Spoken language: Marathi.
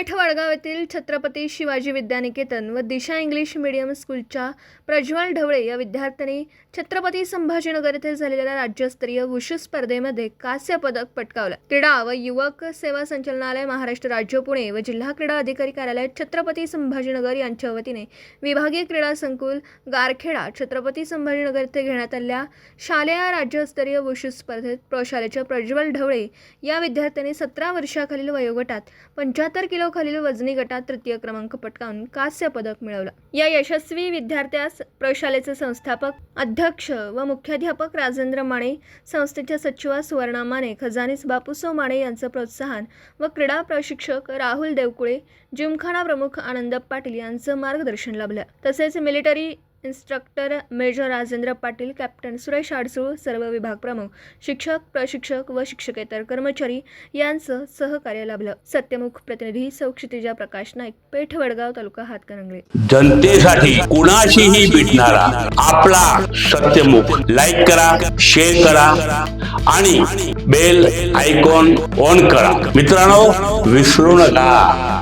पेठ वडगाव येथील छत्रपती शिवाजी विद्यानिकेतन व दिशा इंग्लिश मीडियम स्कूलच्या प्रज्वल ढवळे या विद्यार्थ्यांनी छत्रपती संभाजीनगर येथे झालेल्या राज्यस्तरीय वुशू स्पर्धेमध्ये कांस्य पदक पटकावलं. क्रीडा व युवक सेवा संचालनालय महाराष्ट्र राज्य पुणे व जिल्हा क्रीडा अधिकारी कार्यालय छत्रपती संभाजीनगर यांच्या वतीने विभागीय क्रीडा संकुल गारखेडा छत्रपती संभाजीनगर येथे घेण्यात आलेल्या शालेय राज्यस्तरीय वुशू स्पर्धेत प्रशालेच्या प्रज्वल ढवळे या विद्यार्थ्यांनी सतरा वर्षाखालील वयोगटात पंच्याहत्तर किलो खालील वजनी गटात तृतीय क्रमांक पटकावून कांस्य पदक मिळवलं. या यशस्वी विद्यार्थ्यास प्रयोगशालेचे संस्थापक अध्यक्ष व मुख्याध्यापक राजेंद्र माने संस्थेच्या सचिवा सुवर्णा माने खजानीस बापूसो माने यांचं प्रोत्साहन व क्रीडा प्रशिक्षक राहुल देवकुळे जिमखाना प्रमुख आनंद पाटील यांचं मार्गदर्शन लाभलं. तसेच military instructor major Rajendra Patil captain Suresh Adsul सर्व विभाग प्रमुख शिक्षक प्रशिक्षक व शिक्षकेतर कर्मचारी यांचं सहकार्य लाभलं. सत्यमुख प्रतिनिधी सौक्षितिजा प्रकाश नाईक पेठ वडगाव तालुका हातकणंगले. जनतेसाठी कुणाशीही भेटणारा आपला सत्यमुख. लाईक करा शेअर करा आणि बेल आयकॉन ऑन करा. मित्रांनो विसरू नका.